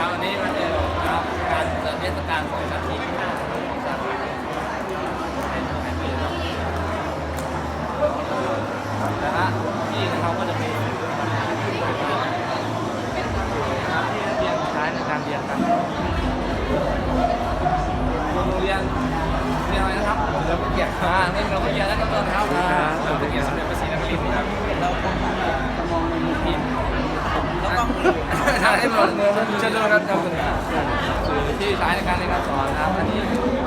ครับวันนี้มันเป็นนะครับการจัดเทศกาลของชาติของชาตินะฮะที่เขาก็จะมีที่เรียนใช้ในการเรียนกันโรงเรียนเรียนอะไรนะครับเรียนเกียรติอ่าเรียนเราเกียรติและกำลังครับอ่าเราเกียรติสมเด็จพระ ทางให้หมดเชิญชวนครับทำสื่อที่ใช้ในการเรียนการสอนนะครับอันนี้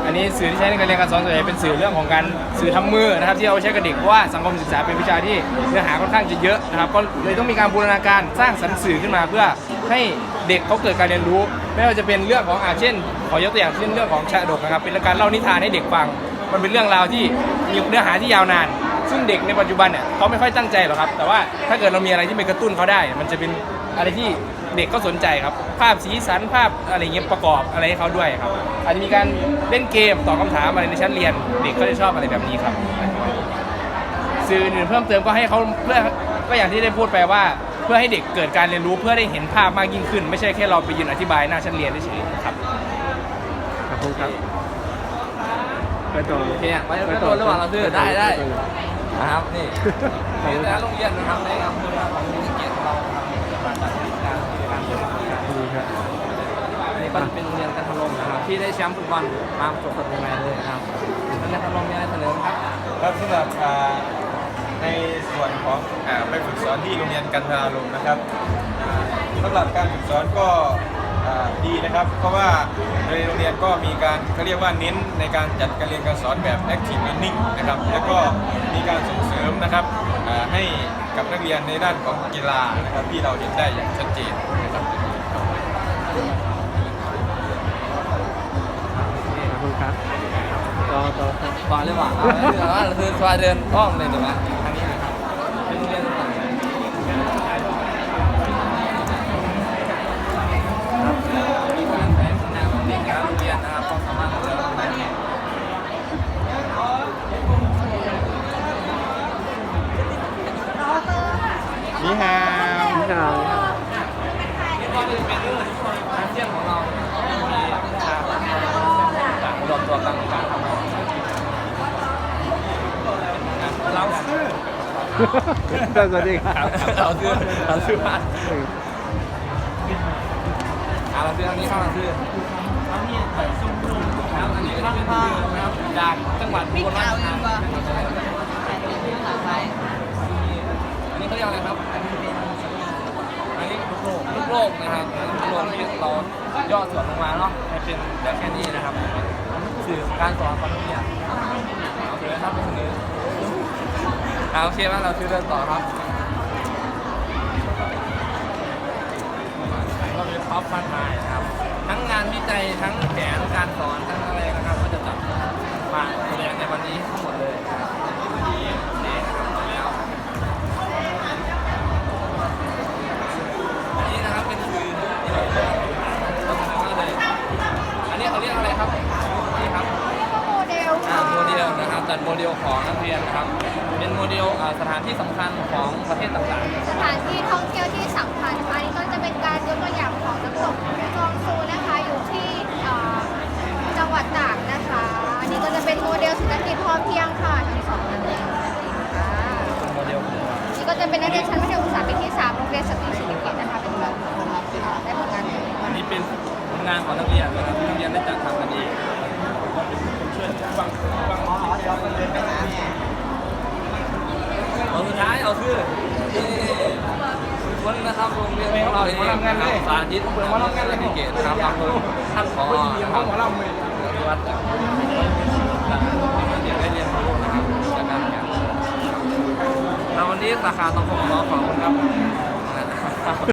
อันนี้สื่อที่ใช้ในการเรียนการสอนส่วนใหญ่เป็นสื่อเรื่องของการสื่อทำมือนะครับที่เอาใช้กับเด็กเพราะว่าสังคมศึกษาเป็นวิชาที่เนื้อหาค่อนข้างจะเยอะนะครับก็เลยต้องมีการบูรณาการสร้างสรรค์สื่อขึ้นมาเพื่อให้เด็กเขาเกิดการเรียนรู้ ไม่ว่าจะเป็นเรื่องของอาเช่น ขอยกตัวอย่างเช่นเรื่องของชาดกนะครับเป็นการเล่านิทานให้เด็กฟัง มันเป็นเรื่องราวที่มีเนื้อหาที่ยาวนานซึ่งเด็กในปัจจุบันเนี่ยเขาไม่ค่อยตั้งใจหรอกครับ แต่ว่าถ้าเกิดเรามีอะไรที่ไปกระตุ้นเขาได้ มันจะเป็นอะไรที่ เด็กก็สนใจครับ ภาพสีสันภาพอะไรเงี้ยประกอบอะไรให้เขาด้วยครับ อาจจะมีการเล่นเกมตอบคำถามอะไรในชั้นเรียน เด็กก็จะชอบอะไรแบบนี้ครับ สื่ออื่นเพิ่มเติมก็ให้เขาเพื่อก็อย่างที่ได้พูดไปว่า เพื่อให้เด็กเกิดการเรียนรู้เพื่อได้เห็นภาพมากยิ่งขึ้น ไม่ใช่แค่เราไปยืนอธิบายหน้าชั้นเรียนเฉยๆครับขอบคุณครับไปต่อโอเคไปไปตัวระหว่างเราซื้อได้ได้นะครับนี่นี่แต่โรงเรียนนะครับในอำเภอของเกียรติ คุณครับอันนี้ก็จะเป็นโรงเรียนกันทลมนะครับที่ได้แชมป์ฟุตบอลมาสดๆใหม่ๆเลยนะครับกันทลมมีอะไรเสนอครับครับสำหรับอ่าในส่วนของอ่าไปฝึกสอนที่โรงเรียนกันทราลมนะครับอ่าสำหรับการฝึกสอนก็อ่าดีนะครับ เพราะว่าในโรงเรียนก็มีการเขาเรียกว่าเน้นในการจัดการเรียนการสอนแบบ active learning นะครับ แล้วก็มีการส่งเสริมนะครับอ่าให้กับนักเรียนในด้านของกีฬานะครับที่เราเห็นได้อย่างชัดเจนนะครับขอบ ต่อต่อครับก่อนเลยว่าเอาคือสวาเดินอ้อมเลยดีไหมอันนี้นะครับเป็นโรงเรียนต่างๆมีการแผนแนวเรียนการเรียนนะครับความสามารถของเราเนี่ยนี่ฮาวนี่ฮาว นี่ก็จะเป็นอาเซียนของเรามีวิชาต่างรวมตัวกันในการทำงานเรา สวัสดีครับเราซื้อเราซื้อบ้านอ่าเราซื้ออันนี้เข้ามาซื้อครับอันนี้ก็เป็นนะครับจากจังหวัดอุบลราชธานีอันนี้เขาเรียกอะไรครับอันนี้ลูกโลกลูกโลกนะครับลูกโลกที่เราย่อส่วนลงมาเนาะให้เป็นแบบแค่นี้นะครับ สื่อการสอนของนักเรียนโอเคครับเป็นนี้ เอาโอเคว่าเราชื่อเดินต่อครับก็เป็นท็อปฟันไม้นะครับ ทั้งงานวิจัยทั้งแผนการสอนทั้งอะไรนะครับ ก็จะจัดมาแสดงในวันนี้ทั้งหมด เป็นโมเดลอ่าสถานที่สำคัญของประเทศต่างสถานที่ท่องเที่ยวที่สำคัญค่ะอันนี้ก็จะเป็นการยกตัวอย่างของน้ำตกจองซูนะคะ อยู่ที่เอ่อจังหวัดตากนะคะ อันนี้ก็จะเป็นโมเดลเศรษฐกิจพอเพียงค่ะทั้งสองอันเลยค่ะๆเป็นโมเดลของเรานี่ก็จะเป็นนักเรียนชั้นมัธยมศึกษาปีที่3โรงเรียนสตรีศิริกิติ์นะคะ เป็นแบบได้ผลงานดีอันนี้เป็นผลงานของนักเรียนนะครับที่นักเรียนได้จัดทำกันเองช่วยฟังฟังอ๋อเดี๋ยวมันเลยไปหาเอาสุดท้ายเอาคือนี่ค นะครับโรงเรียนของเราเองนะครับสาธิตเปิดว่าเรางานอะไรเกตนะครับอำเภอท่านผอนะครับที่วัดเรียนได้เรียนรู้นะครับจากการเรียนแล้ววันนี้สาขาสังคมของเราขอบคุณครับ